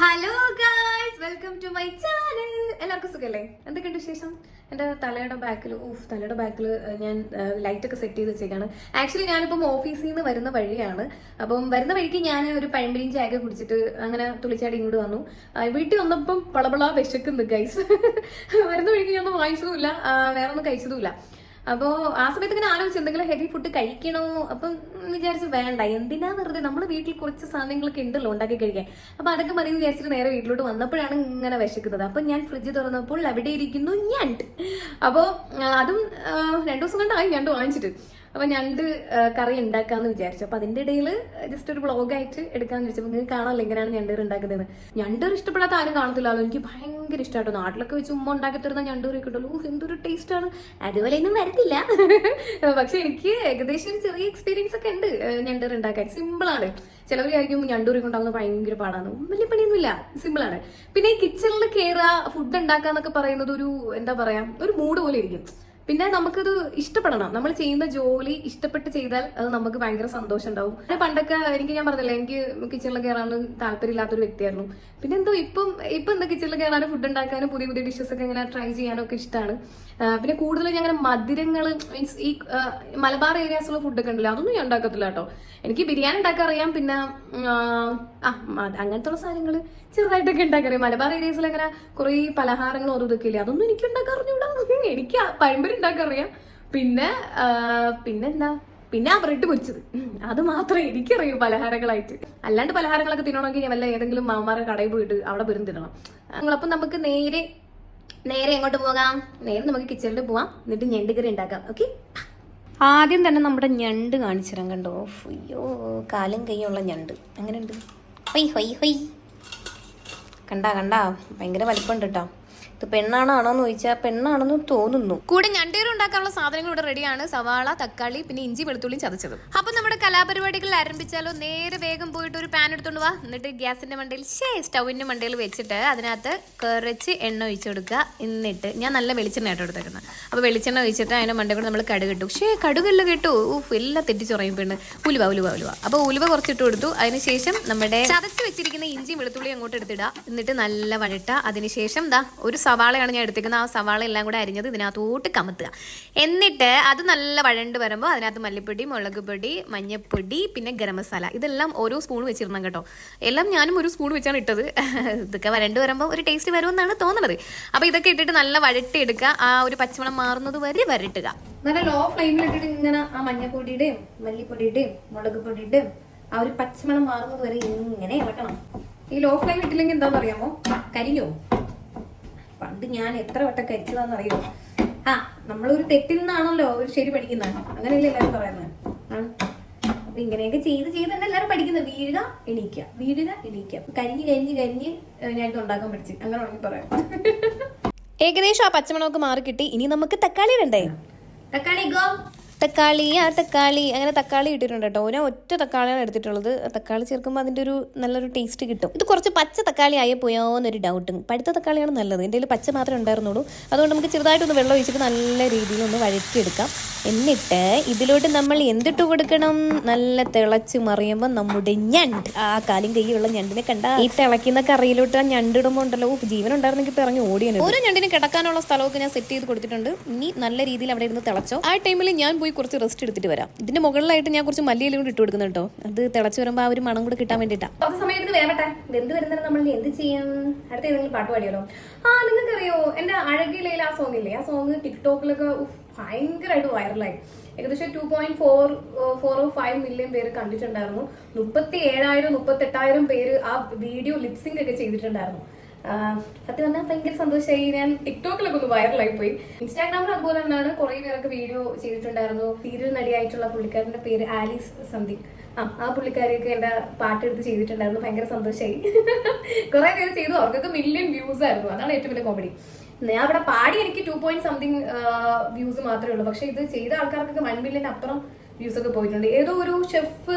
Hello guys welcome to my channel എല്ലാവർക്കും സുഖല്ലേ? എന്തൊക്കെയുണ്ട് വിശേഷം? എന്റെ തലയുടെ ബാക്കിൽ ഊഫ് തലയുടെ ബാക്കിൽ ഞാൻ ലൈറ്റ് ഒക്കെ സെറ്റ് ചെയ്ത് വെച്ചേക്കാണ്. ആക്ച്വലി ഞാനിപ്പം ഓഫീസിൽ നിന്ന് വരുന്ന വഴിയാണ്. അപ്പം വരുന്ന വഴിക്ക് ഞാൻ ഒരു പഴമ്പരിയും ചായ കുടിച്ചിട്ട് അങ്ങനെ തുളിച്ചാടി ഇങ്ങോട്ട് വന്നു. വീട്ടിൽ വന്നപ്പം പളപള വിശക്കുന്നു ഗൈസ് വരുന്ന വഴിക്ക് ഞാൻ ഒന്നും വാങ്ങിച്ചതുമില്ല. വേറെ ഒന്നും കഴിച്ചതുമില്ല. അപ്പോ ആ സമയത്ത് ഇങ്ങനെ ആലോചിച്ച് എന്തെങ്കിലും ഹെവി ഫുഡ് കഴിക്കണോ? അപ്പം വിചാരിച്ചു വേണ്ട എന്തിനാ വെറുതെ? നമ്മൾ വീട്ടിൽ കുറച്ച് സാധനങ്ങളൊക്കെ ഉണ്ടല്ലോ ഉണ്ടാക്കി കഴിക്കാൻ. അപ്പൊ അതൊക്കെ മതി വിചാരിച്ചിട്ട് നേരെ വീട്ടിലോട്ട് വന്നപ്പോഴാണ് ഇങ്ങനെ വിശക്കുന്നത്. അപ്പൊ ഞാൻ ഫ്രിഡ്ജ് തുറന്നപ്പോൾ അവിടെ ഇരിക്കുന്നു ഞണ്ട്. അപ്പോ അതും രണ്ടു ദിവസം കണ്ടായി ഞണ്ട് വാങ്ങിച്ചിട്ട്. അപ്പൊ ഞണ്ട് കറി ഉണ്ടാക്കാന്ന് വിചാരിച്ചു. അപ്പൊ അതിന്റെ ഇടയിൽ ജസ്റ്റ് ഒരു ബ്ലോഗായിട്ട് എടുക്കാന്ന് വിചാരിച്ചപ്പോൾ നിങ്ങൾക്ക് കാണാമല്ലോ എങ്ങനെയാണ് ഞണ്ടൂർ ഉണ്ടാക്കുന്നത് ഞണ്ടൂർ ഇഷ്ടപ്പെടാത്ത ആരും കാണത്തില്ലല്ലോ. എനിക്ക് ഭയങ്കര ഇഷ്ടമായിട്ടോ നാട്ടിലൊക്കെ വെച്ച് ഉമ്മ ഉണ്ടാക്കി തരുന്ന ഞണ്ടൂരൊക്കെ ഉണ്ടല്ലോ. ഊഹ്, എന്തൊരു ടേസ്റ്റ് ആണ്. അതുപോലെ ഒന്നും വരത്തില്ല. പക്ഷെ എനിക്ക് ഏകദേശം ഒരു ചെറിയ എക്സ്പീരിയൻസ് ഒക്കെ ഉണ്ട് ഞണ്ടൂർ ഉണ്ടാക്കാൻ. സിമ്പിൾ ആണ്. ചിലവർ വിചാരിക്കും ഞണ്ടൂരി കൊണ്ടാകുന്നത് ഭയങ്കര പാടാണ് വലിയ പണിയൊന്നുമില്ല. സിമ്പിൾ ആണ്. പിന്നെ ഈ കിച്ചണിൽ കയറുക ഫുഡ് ഉണ്ടാക്കാന്നൊക്കെ പറയുന്നത് ഒരു എന്താ പറയാ ഒരു മൂഡ് പോലെ ഇരിക്കും. പിന്നെ നമുക്കത് ഇഷ്ടപ്പെടണം. നമ്മൾ ചെയ്യുന്ന ജോലി ഇഷ്ടപ്പെട്ട് ചെയ്താൽ അത് നമുക്ക് ഭയങ്കര സന്തോഷം ഉണ്ടാവും പിന്നെ പണ്ടൊക്കെ എനിക്ക് ഞാൻ പറഞ്ഞില്ല എനിക്ക് കിച്ചണിൽ കയറാനും താല്പര്യമില്ലാത്തൊരു വ്യക്തിയായിരുന്നു. പിന്നെ എന്തോ ഇപ്പം ഇപ്പം എന്താ കിച്ചണിൽ കയറാനും ഫുഡ് ഉണ്ടാക്കാനും പുതിയ പുതിയ ഡിഷസ് ഒക്കെ ഇങ്ങനെ ട്രൈ ചെയ്യാനും ഒക്കെ ഇഷ്ടമാണ് പിന്നെ കൂടുതലും ഞാൻ അങ്ങനെ മധുരങ്ങൾ മീൻസ് ഈ മലബാർ ഏരിയാസുള്ള ഫുഡൊക്കെ ഉണ്ടല്ലോ അതൊന്നും ഞാൻ ഉണ്ടാക്കത്തില്ല കേട്ടോ. എനിക്ക് ബിരിയാണി ഉണ്ടാക്കാൻ അറിയാം പിന്നെ ആ അങ്ങനത്തെ സാധനങ്ങൾ ചെറുതായിട്ടൊക്കെ ഉണ്ടാക്കറിയാം. മലബാർ ഏരിയാസിൽ അങ്ങനെ കുറേ പലഹാരങ്ങളും ഓരോ ഇതൊക്കെ ഇല്ലേ അതൊന്നും എനിക്ക് ഉണ്ടാക്കാൻ അറിഞ്ഞൂടാ. എനിക്ക് ആ പഴംപൊരി ഉണ്ടാക്കാൻ അറിയാം പിന്നെ പിന്നെന്താ? പിന്നെ ആ ബ്രെഡ് പൊരിച്ചത്. അത് മാത്രമേ എനിക്കറിയൂ പലഹാരങ്ങളായിട്ട്. അല്ലാണ്ട് പലഹാരങ്ങളൊക്കെ തിന്നണമെങ്കിൽ വല്ല ഏതെങ്കിലും മാമാരെ കടയിൽ പോയിട്ട് അവിടെ വരും തിന്നണം. അപ്പം നമുക്ക് നേരെ നേരെ എങ്ങോട്ട് പോകാം? നേരെ നമുക്ക് കിച്ചണിൽ പോവാം. എന്നിട്ട് ഞണ്ട് കറി ഉണ്ടാക്കാം. ഓക്കെ? ആദ്യം തന്നെ നമ്മുടെ ഞണ്ട് കാണിച്ചിരം കണ്ടോ? അയ്യോ കാലും കൈയുള്ള ഞണ്ട്. എങ്ങനെയുണ്ട്? ഹൊയ് ഹൊയ് ഹൊയ്. കണ്ടാ കണ്ടാ. ഭയങ്കര വലിപ്പമുണ്ട് കേട്ടോ ഇത് പെണ്ണാണോ ആണോന്ന് ചോദിച്ചാൽ പെണ്ണാണെന്ന് തോന്നുന്നു. കൂടെ ഞണ്ടേറ് ഉണ്ടാക്കാനുള്ള സാധനങ്ങൾ ഇവിടെ റെഡിയാണ് സവാള തക്കാളി പിന്നെ ഇഞ്ചി വെളുത്തുള്ളിയും ചതച്ചത്. അപ്പൊ നമ്മുടെ കലാപരിപാടികൾ ആരംഭിച്ചാലോ? നേരെ വേഗം പോയിട്ട് ഒരു പാൻ എടുത്തോണ്ട് വാ. എന്നിട്ട് ഗ്യാസിന്റെ മണ്ടയിൽ ഷേ സ്റ്റൗവിന്റെ മണ്ടയിൽ വെച്ചിട്ട് അതിനകത്ത് കുറച്ച് എണ്ണ ഒഴിച്ചു കൊടുക്കുക. എന്നിട്ട് ഞാൻ നല്ല വെളിച്ചെണ്ണ ആയിട്ട് എടുത്തേക്കുന്നത്. അപ്പൊ വെളിച്ചെണ്ണ ഒഴിച്ചിട്ട് അതിന്റെ മണ്ടയിൽ കൂടെ നമ്മൾ കടുക് ഇട്ടു. പക്ഷേ കടുകല്ല കിട്ടു. ഊഫ് എല്ലാം തെറ്റിച്ചുറയും പെണ്ണ്. ഉലുവ ഉലുവ ഉലുവ. അപ്പൊ ഉലുവ കുറച്ചിട്ട് കൊടുത്തു. അതിനുശേഷം നമ്മുടെ ചതച്ച് വെച്ചിരിക്കുന്ന ഇഞ്ചി വെളുത്തുള്ളി അങ്ങോട്ട് എടുത്തിടുക. എന്നിട്ട് നല്ല വഴട്ട അതിനുശേഷം ദാ ഒരു സവാളയാണ് ഞാൻ എടുത്തേക്കുന്നത്. ആ സവാള എല്ലാം കൂടെ അരിഞ്ഞത് ഇതിനകത്തോട്ട് കമത്തുക. എന്നിട്ട് അത് നല്ല വഴണ്ട് വരുമ്പോൾ അതിനകത്ത് മല്ലിപ്പൊടി മുളക് പൊടി മഞ്ഞപ്പൊടി പിന്നെ ഗരം മസാല. ഇതെല്ലാം ഓരോ സ്പൂൺ വെച്ചിരുന്നു കേട്ടോ. എല്ലാം ഞാനും ഒരു സ്പൂൺ വെച്ചാണ് ഇട്ടത്. ഇതൊക്കെ വരണ്ട് വരുമ്പോൾ ഒരു ടേസ്റ്റ് വരുമെന്നാണ് തോന്നുന്നത്. അപ്പോൾ ഇതൊക്കെ ഇട്ടിട്ട് നല്ല വഴട്ടിയെടുക്കുക. ആ ഒരു പച്ചമണം മാറുന്നത് വരെ വരട്ടുക. നല്ല ലോ ഫ്ലെയിമിൽ ഇട്ടിട്ട് ഇങ്ങനെ ആ മഞ്ഞപ്പൊടിയുടെയും മല്ലിപ്പൊടിയുടെയും മുളക് പൊടിയുടെയും ആ ഒരു പച്ചമണം മാറുന്നത് വരെ ഇങ്ങനെ ഇളക്കണം ഈ ലോ ഫ്ലെയിം ഇട്ടില്ലെങ്കിൽ എന്താണെന്ന് അറിയാമോ? കരിഞ്ഞോ പണ്ട് ഞാൻ എത്ര വട്ടം കരിച്ചതാന്ന് അറിയോ? ആ നമ്മളൊരു തെറ്റിൽ നിന്നാണല്ലോ ഒരു ശരി പഠിക്കുന്നത്. അങ്ങനെയല്ലേ എല്ലാവരും പറയുന്നത്? അപ്പൊ ഇങ്ങനെയൊക്കെ ചെയ്ത് ചെയ്ത് തന്നെ എല്ലാവരും പഠിക്കുന്നത് വീഴുക എണീക്കുക. വീഴുക എണീക്കുക. കരിഞ്ഞ് കരിഞ്ഞ് കരിഞ്ഞ് ഞാൻ ഉണ്ടാക്കാൻ പഠിച്ചു. അങ്ങനെ ഉണ്ടെങ്കിൽ പറയാം. ഏകദേശം ആ പച്ചമണമൊക്കെ മാറി കിട്ടി ഇനി നമുക്ക് തക്കാളി ഇടണ്ടേ? തക്കാളി ഗോ തക്കാളി ആ തക്കാളി അങ്ങനെ തക്കാളി ഇട്ടിട്ടുണ്ട് കേട്ടോ. ഓരോ ഒറ്റ തക്കാളിയാണ് എടുത്തിട്ടുള്ളത്. തക്കാളി ചേർക്കുമ്പോൾ അതിന്റെ ഒരു നല്ലൊരു ടേസ്റ്റ് കിട്ടും. ഇത് കുറച്ച് പച്ച തക്കാളി ആയി പോയോ എന്നൊരു ഡൗട്ട് പഴുത്ത തക്കാളിയാണ് നല്ലത്. എന്റെ പച്ച മാത്രമേ ഉണ്ടായിരുന്നുള്ളൂ. അതുകൊണ്ട് നമുക്ക് ചെറുതായിട്ടൊന്ന് വെള്ളം ഒഴിച്ചിട്ട് നല്ല രീതിയിൽ ഒന്ന് വഴറ്റിയെടുക്കാം. എന്നിട്ട് ഇതിലോട്ട് നമ്മൾ എന്തിട്ട് കൊടുക്കണം? നല്ല തിളച്ച് മറിയുമ്പോൾ നമ്മുടെ ഞണ്ട്. ആ കാലും കൈയുള്ള ഞണ്ടിനെ കണ്ട. ഈ തിളക്കുന്ന കറിയിലോട്ട് ആ ഞണ്ടിടുമ്പോൾ ഉണ്ടല്ലോ. ജീവൻ ഉണ്ടായിരുന്നെങ്കിൽ ഇറങ്ങി ഓടിയാണ് ഓരോ ഞണ്ടിന് കിടക്കാനുള്ള സ്ഥലമൊക്കെ ഞാൻ സെറ്റ് ചെയ്ത് കൊടുത്തിട്ടുണ്ട്. ഇനി നല്ല രീതിയിൽ അവിടെ ഇരുന്ന് തിളച്ചോ. ആ ടൈമിൽ ഞാൻ പോയി കുറച്ച് റെസ്റ്റ് എടുത്തിട്ട് വരാം. ഇതിന്റെ മുകളിലായിട്ട് ഞാൻ കുറച്ച് മല്ലിയിലും കൂടി ഇട്ട് കൊടുക്കുന്നു കേട്ടോ അത് തിളച്ച് വരുമ്പോൾ ആ ഒരു മണം കൂടെ കിട്ടാൻ വേണ്ടിയിട്ടാണ് വെന്ത് വരുന്നത് നമ്മൾ എന്ത് ചെയ്യും? അടുത്ത ഏതെങ്കിലും പാട്ട് പാടിയാലോ? ആ നിങ്ങൾക്കറിയോ? എന്റെ അഴകിലയിൽ ആ സോങ് ഇല്ലേ? ആ സോങ് ടിക്ടോക്കിലൊക്കെ ഭയങ്കരമായിട്ട് വൈറലായി ഏകദേശം two point four four five million പേര് കണ്ടിട്ടുണ്ടായിരുന്നു. മുപ്പത്തി ഏഴായിരം മുപ്പത്തി എട്ടായിരം പേര് ആ വീഡിയോ ലിപ്സിംഗ് ഒക്കെ ചെയ്തിട്ടുണ്ടായിരുന്നു. സത്യം പറഞ്ഞാൽ ഭയങ്കര സന്തോഷമായി ഞാൻ ടിക്ടോക്കിലൊക്കെ ഒന്ന് വൈറലായി പോയി ഇൻസ്റ്റാഗ്രാമിൽ അതുപോലെ തന്നെയാണ്. കുറെ പേരൊക്കെ വീഡിയോ ചെയ്തിട്ടുണ്ടായിരുന്നു. സീരിയൽ നടിയായിട്ടുള്ള പുള്ളിക്കാരന്റെ പേര് ആലീസ് സംതിങ്. ആ ആ പുള്ളിക്കാരിയൊക്കെ എന്റെ പാട്ടെടുത്ത് ചെയ്തിട്ടുണ്ടായിരുന്നു. ഭയങ്കര സന്തോഷമായി കുറെ പേര് ചെയ്തു. അവർക്കൊക്കെ മില്യൺ വ്യൂസ് ആയിരുന്നു. അതാണ് ഏറ്റവും വലിയ കോമഡി ഞാൻ അവിടെ പാടി എനിക്ക് ടു പോയിന്റ് സംതിങ് വ്യൂസ് മാത്രമേ ഉള്ളൂ. പക്ഷെ ഇത് ചെയ്ത ആൾക്കാർക്കൊക്കെ വൺ മില്യൻ അപ്പുറം വ്യൂസ് ഒക്കെ പോയിട്ടുണ്ട്. ഏതോ ഒരു ഷെഫ്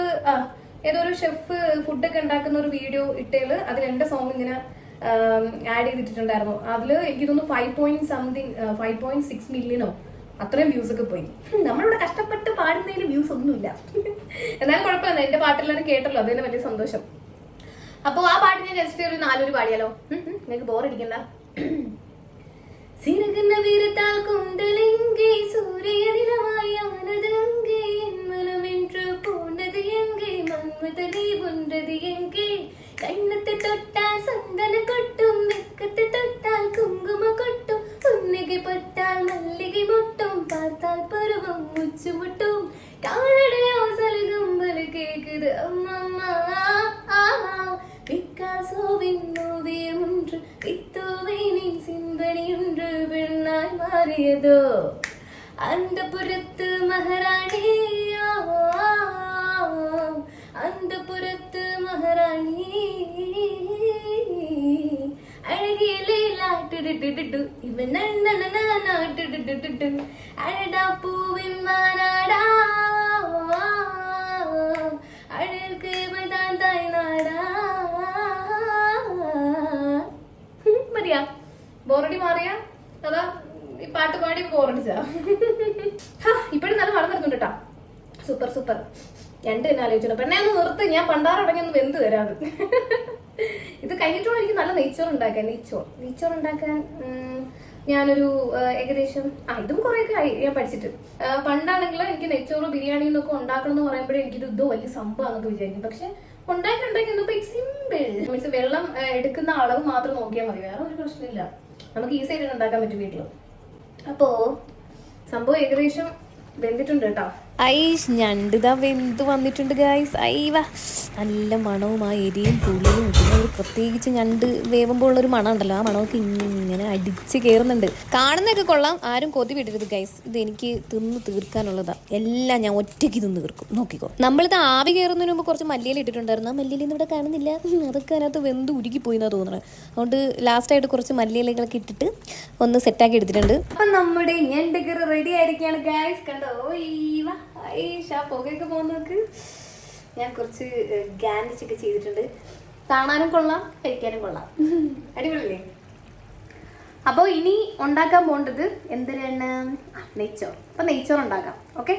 ഏതോ ഒരു ഷെഫ് ഫുഡൊക്കെ ഉണ്ടാക്കുന്ന ഒരു വീഡിയോ ഇട്ടേൽ അതിൽ എന്റെ സോങ് ഇങ്ങനെ ആഡ് ചെയ്തിട്ടുണ്ടായിരുന്നു. അതിൽ എനിക്ക് തോന്നുന്നു five point something five point six മില്യനോ അത്രയും വ്യൂസ് ഒക്കെ പോയി. നമ്മളിവിടെ കഷ്ടപ്പെട്ട് പാടുന്നതിന് വ്യൂസ് ഒന്നുമില്ല. എന്നാലും കുഴപ്പമില്ല. എന്റെ പാട്ടെല്ലാവരും കേട്ടല്ലോ. അതിന് വലിയ സന്തോഷം. അപ്പൊ ആ പാട്ട് ഞാൻ ജസ്റ്റ് ഒരു നാലൊരു പാടിയാലോ? നിങ്ങൾക്ക് ബോറടിക്കണ്ട சிறகுன வீரத்தால் கொண்டலெங்கே? சூரிய நிலவாயானது என் மனம் என்று போனது எங்கே? மன்மதனி ஒன்றது எங்கே? கண்ணத்தை தொட்டால் சந்தன கொட்டும் வெக்கத்தை தொட்டால் குங்கும கொட்டும் புன்னகை பட்டால் மல்லிகை மொட்டும் பார்த்தால் பருவம் முச்சு முட்டும். காலடையோ சலுகும்பல் கேட்குது அம்மம்மா பிக்காசோவின் ஓவியம் ஒன்று பித்தோவேனின் சிந்தனை ஒன்று മാറിയതോ? അന്തപുരത്ത് മഹാറാണിയോ? അന്തപുരത്ത് മഹാറാണി. അഴകിയിലാട്ടിട്ടിട്ടിട്ടു ഇവൻ നണ്ണനാട്ടിട്ടിട്ടിട്ടു അഴടാ പൂവിൻ മാനാടാ. അഴക് ഇവൻ തായ് നാടാ മതിയാ. ബോറടി മാറിയാ. അതാ. പാട്ട് പാടി ബോറടിച്ചാ ഇപ്പഴും നല്ല മറന്നിരുന്നുണ്ട് കേട്ടാ സൂപ്പർ സൂപ്പർ. രണ്ട് തന്നെ ആലോചിച്ചു പെണ്ണെ ഒന്ന് നിർത്ത് ഞാൻ പണ്ടാറടങ്ങി ഒന്ന് വെന്ത് തരാത് ഇത് കഴിഞ്ഞിട്ടുള്ള എനിക്ക് നല്ല നെയ്ച്ചോറ് ഉണ്ടാക്കാൻ നെയ്ച്ചോർ നെയ്ച്ചോർ ഉണ്ടാക്കാൻ ഞാനൊരു ഏകദേശം ആ ഇതും കുറെയൊക്കെ ആയി ഞാൻ പഠിച്ചിട്ട്. പണ്ടാണെങ്കിൽ എനിക്ക് നെയ്ച്ചോറ് ബിരിയാണി എന്നൊക്കെ ഉണ്ടാക്കണം എന്ന് പറയുമ്പോഴേ എനിക്കിത് ഇതോ വലിയ സംഭവമാണെന്നൊക്കെ വിചാരിക്കും. പക്ഷെ ഉണ്ടാക്കി ഉണ്ടാക്കി ഇന്നിപ്പോ സിമ്പിൾ മീൻസ് വെള്ളം എടുക്കുന്ന അളവ് മാത്രം നോക്കിയാൽ മതി. വേറെ ഒരു പ്രശ്നമില്ല നമുക്ക് ഈസി ആയിട്ട് ഉണ്ടാക്കാൻ പറ്റും വീട്ടിൽ അപ്പോ സംഭവം ഏകദേശം വെന്തിട്ടുണ്ട് കേട്ടോ. ഐഷ് ഞണ്ടിതാ വെന്ത് വന്നിട്ടുണ്ട് ഗായ്സ് ഐവ നല്ല മണവും ആ എരിയും പുളിയും പിന്നെ ഒരു പ്രത്യേകിച്ച് ഞണ്ട് വേവുമ്പോൾ ഉള്ളൊരു മണം ഉണ്ടല്ലോ. ആ മണമൊക്കെ ഇങ്ങനെ അടിച്ച് കയറുന്നുണ്ട് കാണുന്നൊക്കെ കൊള്ളാം. ആരും കൊതി വിടരുത് ഗൈസ് ഇത് എനിക്ക് തിന്ന് തീർക്കാനുള്ളതാ. എല്ലാം ഞാൻ ഒറ്റയ്ക്ക് തിന്ന് തീർക്കും. നോക്കിക്കോ. നമ്മളിത് ആവി കയറുന്നതിന് മുമ്പ് കുറച്ച് മല്ലിയിൽ ഇട്ടിട്ടുണ്ടായിരുന്നു. ആ മല്ലിയിൽ ഇവിടെ കാണുന്നില്ല. അതൊക്കെ അതിനകത്ത് വെന്ത് ഉരുകി പോയി എന്നാ തോന്നുന്നത് അതുകൊണ്ട് ലാസ്റ്റായിട്ട് കുറച്ച് മല്ലിയിലകളൊക്കെ ഇട്ടിട്ട് ഒന്ന് സെറ്റാക്കി എടുത്തിട്ടുണ്ട്. അപ്പൊ നമ്മുടെ ഞണ്ടക്കറി റെഡി ആയിരിക്കാണ് ഗൈസ് കണ്ടോ? ഈവ ആ പുകയൊക്കെ പോകുന്നവർക്ക് ഞാൻ കുറച്ച് ഗാൻഡിച്ച് ഒക്കെ ചെയ്തിട്ടുണ്ട്. കാണാനും കൊള്ളാം കഴിക്കാനും കൊള്ളാം. അടിപൊളിയല്ലേ? അപ്പോൾ ഇനി ഉണ്ടാക്കാൻ പോകേണ്ടത് എന്തിനാണ്? നെയ്ച്ചോർ അപ്പൊ നെയ്ച്ചോർ ഉണ്ടാക്കാം. ഓക്കെ?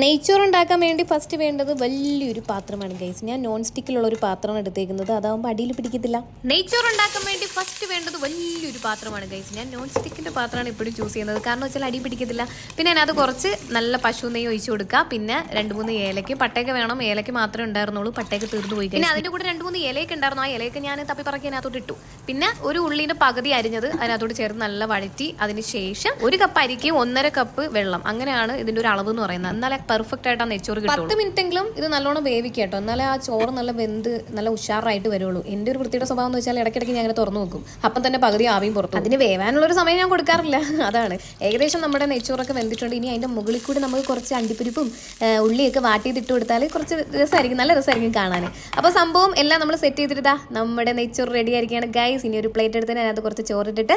നെയ്ച്ചോറ് ഉണ്ടാക്കാൻ വേണ്ടി ഫസ്റ്റ് വേണ്ടത് വലിയൊരു പാത്രമാണ് ഗൈസ് ഞാൻ നോൺ സ്റ്റിക്കിലുള്ള ഒരു പാത്രമാണ് എടുത്തേക്കുന്നത്. അതാവുമ്പോൾ അടിയിൽ പിടിക്കത്തില്ല. നെയ്ച്ചോറുണ്ടാക്കാൻ വേണ്ടി ഫസ്റ്റ് വേണ്ടത് വലിയൊരു പാത്രമാണ് ഗൈസ് ഞാൻ നോൺ സ്റ്റിക്കിന്റെ പാത്രമാണ് ഇപ്പോഴും ചൂസ് ചെയ്യുന്നത്. കാരണം വെച്ചാൽ അടി പിടിക്കത്തില്ല. പിന്നെ അതിനകത്ത് കുറച്ച് നല്ല പശു നെയ്യ് ഒഴിച്ചു കൊടുക്കുക. പിന്നെ രണ്ട് മൂന്ന് ഏലയ്ക്ക് പട്ടയൊക്കെ വേണം. ഏലയ്ക്ക് മാത്രമേ ഉണ്ടായിരുന്നുള്ളൂ. പട്ടയൊക്കെ തീർന്നു പോയി പിന്നെ അതിന്റെ കൂടെ രണ്ട് മൂന്ന് ഇലയൊക്കെ ഉണ്ടായിരുന്നു. ആ ഇലയൊക്കെ ഞാൻ തപ്പി പറക്കി അതിനകത്തോട്ട് ഇട്ടു. പിന്നെ ഒരു ഉള്ളിന്റെ പകുതി അരിഞ്ഞത് അതിനകത്തോട്ട് ചേർത്ത് നല്ല വഴറ്റി അതിന് ശേഷം ഒരു കപ്പ് അരിക്കും ഒന്നര കപ്പ് വെള്ളം. അങ്ങനെയാണ് ഇതിന്റെ ഒരു അളവ് എന്ന് പറയുന്നത്. എന്നാലേ പെർഫെക്റ്റ് ആയിട്ട് ആ നെച്ചോറ് കിട്ടും പത്ത് മിനിറ്റെങ്കിലും ഇത് നല്ലോണം വേവിക്കുക കേട്ടോ. എന്നാലേ ആ ചോറ് നല്ല വെന്ത് നല്ല ഉഷാറായിട്ട് വരുള്ളൂ. എന്റെ ഒരു വൃത്തിയുടെ സ്വഭാവം എന്ന് വെച്ചാൽ ഇടയ്ക്കിടയ്ക്ക് ഞാൻ അങ്ങനെ തുറന്നു നോക്കും അപ്പം തന്നെ പകുതി ആവിയും പുറത്തു അതിന് വേവാനുള്ള ഒരു സമയം ഞാൻ കൊടുക്കാറില്ല. അതാണ്. ഏകദേശം നമ്മുടെ നെച്ചോറൊക്കെ വെന്തിട്ടുണ്ട്. ഇനി അതിന്റെ മുകളിൽ കൂടി നമുക്ക് കുറച്ച് അണ്ടിപ്പരിപ്പും ഉള്ളിയൊക്കെ വാട്ടിയതിട്ട് കൊടുത്താൽ കുറച്ച് രസമായിരിക്കും നല്ല രസമായിരിക്കും കാണാൻ അപ്പോൾ സംഭവം എല്ലാം നമ്മൾ സെറ്റ് ചെയ്തിട്ടാ നമ്മുടെ നെയ്ച്ചോറ് റെഡി ആയിരിക്കുകയാണ്. ഗൈസ് ഇനി ഒരു പ്ലേറ്റ് എടുത്ത് അതിനകത്ത് കുറച്ച് ചോറിട്ടിട്ട്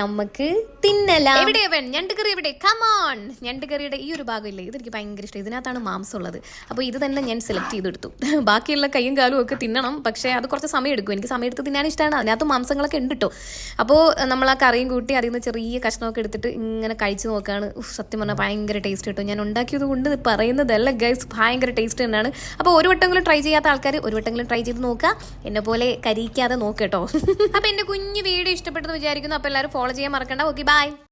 നമുക്ക് തിന്നലാം. എവിടെ ഞണ്ട് കറി എവിടെ? കമോൺ ഞണ്ട് കറിയുടെ ഈ ഒരു ഭാഗമില്ലേ ഇതെനിക്ക് ഭയങ്കര ഇഷ്ടം. ഇതിനകത്താണ് മാംസം ഉള്ളത്. അപ്പോൾ ഇത് തന്നെ ഞാൻ സെലക്ട് ചെയ്തെടുത്തു. ബാക്കിയുള്ള കൈയും കാലും ഒക്കെ തിന്നണം. പക്ഷേ അത് കുറച്ച് സമയം എടുക്കും. എനിക്ക് സമയം എടുത്ത് തിന്നാൻ ഇഷ്ടമാണ് അതിനകത്ത് മാംസങ്ങളൊക്കെ ഉണ്ട് കേട്ടോ അപ്പോൾ നമ്മൾ ആ കറിയും കൂട്ടി അതിൽ നിന്ന് ചെറിയ കഷ്ണമൊക്കെ എടുത്തിട്ട് ഇങ്ങനെ കഴിച്ച് നോക്കുകയാണ്. സത്യം പറഞ്ഞാൽ ഭയങ്കര ടേസ്റ്റ് കിട്ടും ഞാൻ ഉണ്ടാക്കിയത് കൊണ്ട് പറയുന്നതല്ല ഗൈസ് ഭയങ്കര ടേസ്റ്റ് തന്നെയാണ്. അപ്പോൾ ഒരു വട്ടമെങ്കിലും ട്രൈ ചെയ്യാത്ത ആൾക്കാർ ഒരു വട്ടമെങ്കിലും ട്രൈ ചെയ്ത് നോക്കുക. എന്നെ പോലെ കരിക്കാതെ നോക്കുക അപ്പോൾ എന്റെ കുഞ്ഞ് വീഡിയോ ഇഷ്ടപ്പെട്ടെന്ന് വിചാരിക്കുന്നു. അപ്പോൾ എല്ലാവരും ഫോളോ ചെയ്യാൻ മറക്കണ്ട. Okay bye